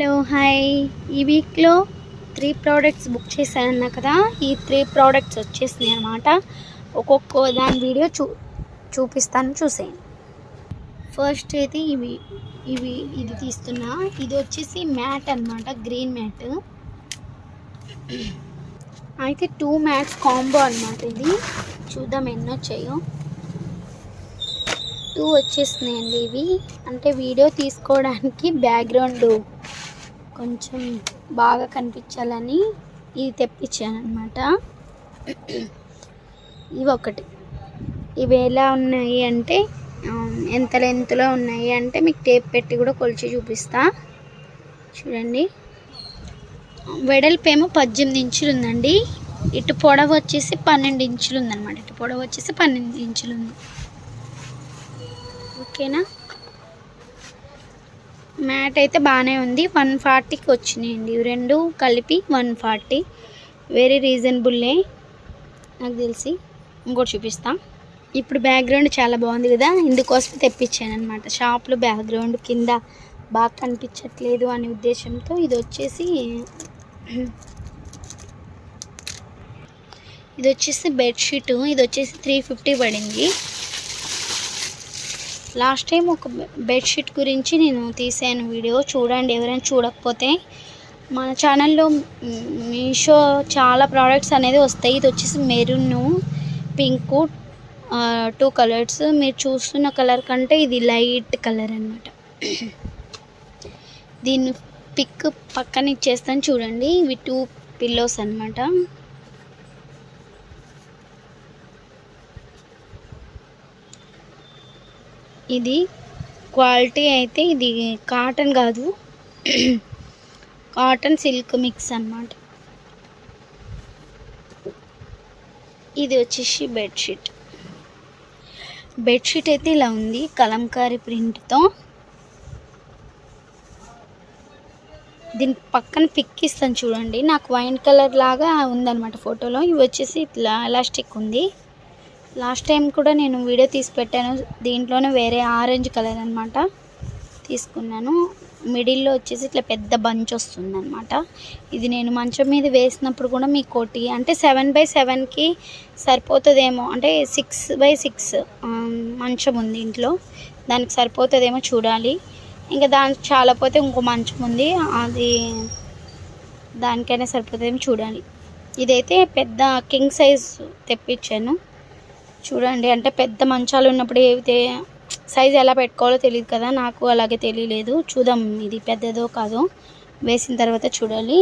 Hello hi. ఈ వీక్లో three products book చేశానన్నా కదా? ఈ త్రీ ప్రోడక్ట్స్ వచ్చేసినాయి అనమాట ఒక్కొక్క దాని వీడియో చూ చూపిస్తాను చూసేయండి. ఫస్ట్ అయితే ఇవి ఇవి ఇది తీస్తున్నా. ఇది వచ్చేసి మ్యాట్ అన్నమాట గ్రీన్ మ్యాట్. అయితే టూ మ్యాట్స్ కాంబో అన్నమాట ఇది. చూద్దాం ఎన్నో చేయో టూ వచ్చేసినాయండి ఇవి. అంటే వీడియో తీసుకోవడానికి బ్యాక్గ్రౌండ్ కొంచెం బాగా కనిపించాలని ఇది తెప్పించాను అనమాట ఇవి ఒకటి. ఇవి ఎలా ఉన్నాయి అంటే ఎంత లెంత్లో ఉన్నాయి అంటే మీకు టేప్ పెట్టి కూడా కొలిచి చూపిస్తా. చూడండి. వెడల్పు ఏమో పద్దెనిమిది ఇంచులు ఉందండి ఇటు పొడవు వచ్చేసి పన్నెండు ఇంచులు ఉందన్నమాట ఇటు పొడవు వచ్చేసి పన్నెండు ఇంచులు ఉంది ఓకేనా? మ్యాట్ అయితే బాగానే ఉంది. వన్ ఫార్టీకి వచ్చినాయండి. రెండు కలిపి వన్ ఫార్టీ. వెరీ రీజనబుల్లే నాకు తెలిసి. ఇంకోటి చూపిస్తా. ఇప్పుడు బ్యాక్గ్రౌండ్ చాలా బాగుంది కదా. ఇందుకోసం తెప్పించాను అనమాట షాప్లో బ్యాక్గ్రౌండ్ కింద బాగా కనిపించట్లేదు అనే ఉద్దేశంతో ఇది వచ్చేసి ఇది వచ్చేసి బెడ్షీట్. ఇది వచ్చేసి త్రీ ఫిఫ్టీ పడింది. లాస్ట్ టైం ఒక బెడ్షీట్ గురించి నేను తీసాను వీడియో. చూడండి ఎవరైనా చూడకపోతే. మన ఛానల్లో మీషో చాలా ప్రోడక్ట్స్ అనేది వస్తాయి. ఇది వచ్చేసి మెరూన్ పింక్ టూ కలర్స్. మీరు చూస్తున్న కలర్ కంటే ఇది లైట్ కలర్ అనమాట దీన్ని పిక్ పక్కన ఇచ్చేస్తాను చూడండి. ఇవి టూ పిల్లోస్ అనమాట ఇది క్వాలిటీ అయితే ఇది కాటన్ కాదు. కాటన్ సిల్క్ మిక్స్ అన్నమాట. ఇది వచ్చేసి బెడ్షీట్. బెడ్షీట్ అయితే ఇలా ఉంది కలంకారీ ప్రింట్తో. దీని పక్కన పిక్ ఇస్తాను చూడండి. నాకు వైన్ కలర్ లాగా ఉందన్నమాట ఫోటోలో. ఇవి వచ్చేసి ఇట్లా ఎలాస్టిక్ ఉంది. లాస్ట్ టైం కూడా నేను వీడియో తీసి పెట్టాను. దీంట్లోనే వేరే ఆరెంజ్ కలర్ అనమాట తీసుకున్నాను. మిడిల్లో వచ్చేసి ఇట్లా పెద్ద బంచ్ వస్తుంది అనమాట ఇది నేను మంచం మీద వేసినప్పుడు కూడా మీ కోటి అంటే సెవెన్ బై సెవెన్కి సరిపోతుందేమో. అంటే సిక్స్ బై సిక్స్ మంచం ఉంది ఇంట్లో. దానికి సరిపోతుందేమో చూడాలి. ఇంకా దానికి చాలా పోతే ఇంకో మంచం ఉంది. అది దానికైనా సరిపోతుందేమో చూడాలి. ఇదైతే పెద్ద కింగ్ సైజ్ తెప్పించాను. చూడండి అంటే పెద్ద మంచాలు ఉన్నప్పుడు ఏవితే సైజ్ ఎలా పెట్టుకోవాలో తెలియదు కదా నాకు అలాగే తెలియలేదు. చూద్దాం ఇది పెద్దదో కాదో. వేసిన తర్వాత చూడాలి.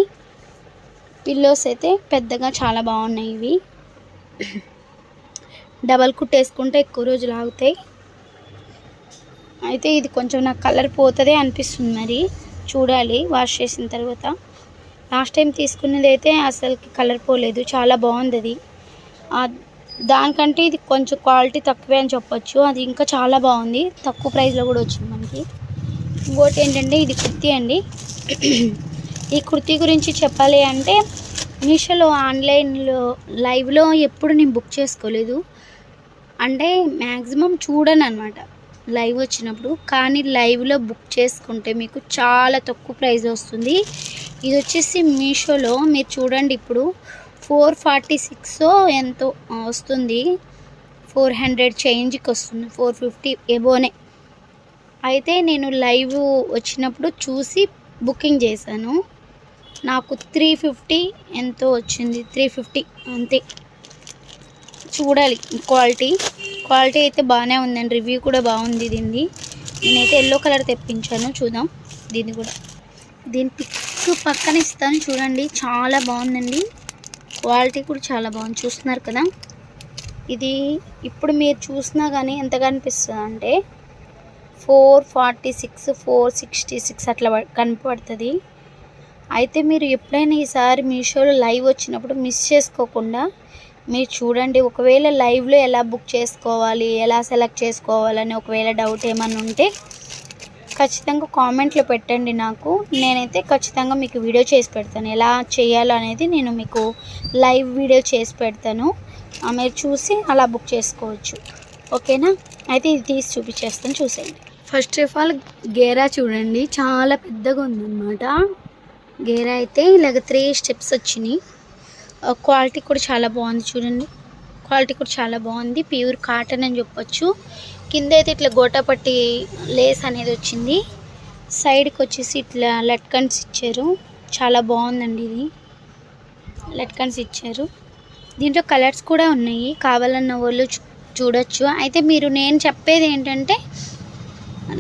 పిల్లోస్ అయితే పెద్దగా చాలా బాగున్నాయి ఇవి. డబల్ కుట్ వేసుకుంటే ఎక్కువ రోజులు ఆగుతాయి. అయితే ఇది కొంచెం నాకు కలర్ పోతుందే అనిపిస్తుంది మరి. చూడాలి వాష్ చేసిన తర్వాత. లాస్ట్ టైం తీసుకున్నది అయితే అసలుకి కలర్ పోలేదు. చాలా బాగుంది అది. దానికంటే ఇది కొంచెం క్వాలిటీ తక్కువే అని చెప్పొచ్చు. అది ఇంకా చాలా బాగుంది. తక్కువ ప్రైస్లో కూడా వచ్చింది మనకి. ఇంకోటి ఏంటంటే ఇది కుర్తీ అండి. ఈ కుర్తీ గురించి చెప్పాలి అంటే మీషోలో ఆన్లైన్లో లైవ్లో ఎప్పుడు నేను బుక్ చేసుకోలేదు. అంటే మ్యాక్సిమం చూడను అనమాట లైవ్ వచ్చినప్పుడు. కానీ లైవ్లో బుక్ చేసుకుంటే మీకు చాలా తక్కువ ప్రైస్ వస్తుంది. ఇది వచ్చేసి మీషోలో మీరు చూడండి ఇప్పుడు. ఫోర్ ఫార్టీ సిక్స్ ఎంతో వస్తుంది. ఫోర్ హండ్రెడ్ చేంజ్కి వస్తుంది ఫోర్ ఫిఫ్టీ ఎబోనే. అయితే నేను లైవ్ వచ్చినప్పుడు చూసి బుకింగ్ చేశాను. నాకు త్రీ ఫిఫ్టీ ఎంతో వచ్చింది త్రీ ఫిఫ్టీ అంతే. చూడాలి క్వాలిటీ. క్వాలిటీ అయితే బాగానే ఉందండి రివ్యూ కూడా బాగుంది దీన్ని నేనైతే ఎల్లో కలర్ తెప్పించాను చూద్దాం దీన్ని కూడా. దీని పిక్ పక్కన ఇస్తాను చూడండి. చాలా బాగుందండి. క్వాలిటీ కూడా చాలా బాగుంది. చూస్తున్నారు కదా? ఇది ఇప్పుడు మీరు చూసినా కానీ ఎంత కనిపిస్తుంది అంటే four forty six four sixty six అట్లా కనపడుతుంది. అయితే మీరు ఎప్పుడైనా ఈసారి మీషోలో లైవ్ వచ్చినప్పుడు మిస్ చేసుకోకుండా మీరు చూడండి ఒకవేళ లైవ్లో ఎలా బుక్ చేసుకోవాలి ఎలా సెలెక్ట్ చేసుకోవాలని ఒకవేళ డౌట్ ఏమైనా ఉంటే ఖచ్చితంగా కామెంట్లో పెట్టండి నాకు. నేనైతే ఖచ్చితంగా మీకు వీడియో చేసి పెడతాను. ఎలా చేయాలో అనేది నేను మీకు లైవ్ వీడియో చేసి పెడతాను. ఆ, మీరు చూసి అలా బుక్ చేసుకోవచ్చు. ఓకేనా? అయితే ఇది తీసి చూపించేస్తాను. చూసేయండి. ఫస్ట్ ఆఫ్ ఆల్ గేరా చూడండి. చాలా పెద్దగా ఉందన్నమాట. గేరా అయితే ఇలాగ త్రీ స్టెప్స్ వచ్చినాయి. క్వాలిటీ కూడా చాలా బాగుంది చూడండి. క్వాలిటీ కూడా చాలా బాగుంది. ప్యూర్ కాటన్ అని చెప్పొచ్చు. కింద అయితే ఇట్లా గోటపట్టి లేస్ అనేది వచ్చింది. సైడ్కి వచ్చేసి ఇట్లా లట్కన్స్ ఇచ్చారు. చాలా బాగుందండి ఇది. లట్కన్స్ ఇచ్చారు. దీంట్లో కలర్స్ కూడా ఉన్నాయి. కావాలన్న వాళ్ళు చూడొచ్చు. అయితే మీరు నేను చెప్పేది ఏంటంటే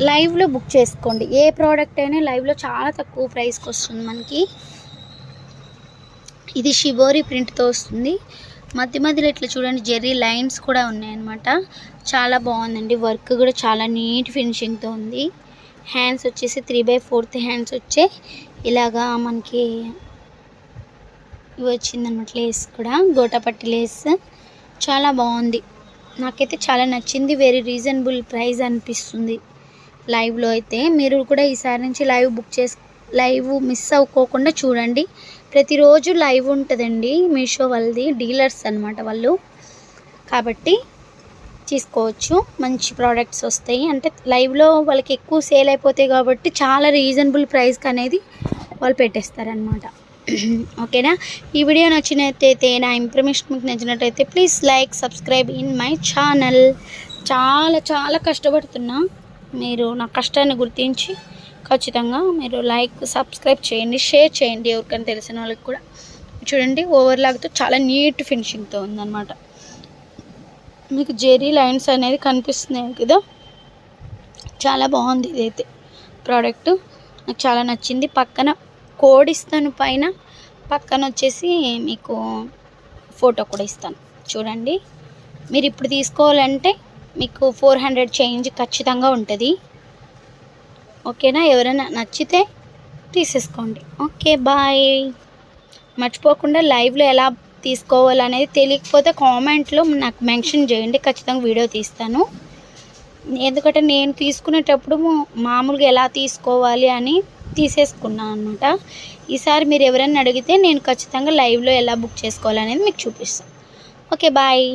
లైవ్లో బుక్ చేసుకోండి. ఏ ప్రోడక్ట్ అయినా లైవ్లో చాలా తక్కువ ప్రైస్కి వస్తుంది మనకి. ఇది షిబోరి ప్రింట్తో వస్తుంది. మధ్య మధ్యలో ఇట్లా చూడండి జెర్రీ లైన్స్ కూడా ఉన్నాయన్నమాట. చాలా బాగుందండి. వర్క్ కూడా చాలా నీట్ ఫినిషింగ్తో ఉంది. హ్యాండ్స్ వచ్చేసి త్రీ బై ఫోర్త్ హ్యాండ్స్ వచ్చే ఇలాగా మనకి ఇవి వచ్చిందన్నమాట లేస్ కూడా గోటపట్టి లేస్. చాలా బాగుంది. నాకైతే చాలా నచ్చింది. వెరీ రీజనబుల్ ప్రైస్ అనిపిస్తుంది. లైవ్లో అయితే మీరు కూడా ఈసారి నుంచి లైవ్ బుక్ చేసు లైవ్ మిస్ అవ్వకోకుండా చూడండి. ప్రతిరోజు లైవ్ ఉంటుందండి మీషో వాళ్ళది డీలర్స్ అన్నమాట వాళ్ళు. కాబట్టి తీసుకోవచ్చు. మంచి ప్రోడక్ట్స్ వస్తాయి. అంటే లైవ్లో వాళ్ళకి ఎక్కువ సేల్ అయిపోతాయి కాబట్టి చాలా రీజనబుల్ ప్రైస్కి అనేది వాళ్ళు పెట్టేస్తారనమాట ఓకేనా? ఈ వీడియో నచ్చినట్టయితే నా ఇన్ఫర్మేషన్ మీకు నచ్చినట్టయితే please like subscribe in my channel. చాలా చాలా కష్టపడుతున్నా. మీరు నా కష్టాన్ని గుర్తించి ఖచ్చితంగా మీరు లైక్ సబ్స్క్రైబ్ చేయండి షేర్ చేయండి ఎవరికైనా తెలిసిన వాళ్ళకి కూడా. చూడండి ఓవర్లాగ్తో చాలా నీట్ ఫినిషింగ్తో ఉందన్నమాట. మీకు జెరీ లైన్స్ అనేది కనిపిస్తున్నాయి కదా? చాలా బాగుంది ఇదైతే ప్రోడక్ట్. నాకు చాలా నచ్చింది. పక్కన కోడ్ ఇస్తాను పైన. పక్కన వచ్చేసి మీకు ఫోటో కూడా ఇస్తాను. చూడండి. మీరు ఇప్పుడు తీసుకోవాలంటే మీకు ఫోర్ హండ్రెడ్ చేంజ్ ఖచ్చితంగా ఉంటుంది. ఓకేనా? ఎవరైనా నచ్చితే తీసేసుకోండి. Okay bye. మర్చిపోకుండా లైవ్లో ఎలా తీసుకోవాలనేది తెలియకపోతే కామెంట్లో నాకు మెన్షన్ చేయండి. ఖచ్చితంగా వీడియో తీస్తాను. ఎందుకంటే నేను తీసుకునేటప్పుడు మామూలుగా ఎలా తీసుకోవాలి అని తీసేసుకున్నాను అనమాట ఈసారి మీరు ఎవరైనా అడిగితే నేను ఖచ్చితంగా లైవ్లో ఎలా బుక్ చేసుకోవాలనేది మీకు చూపిస్తాను. Okay bye.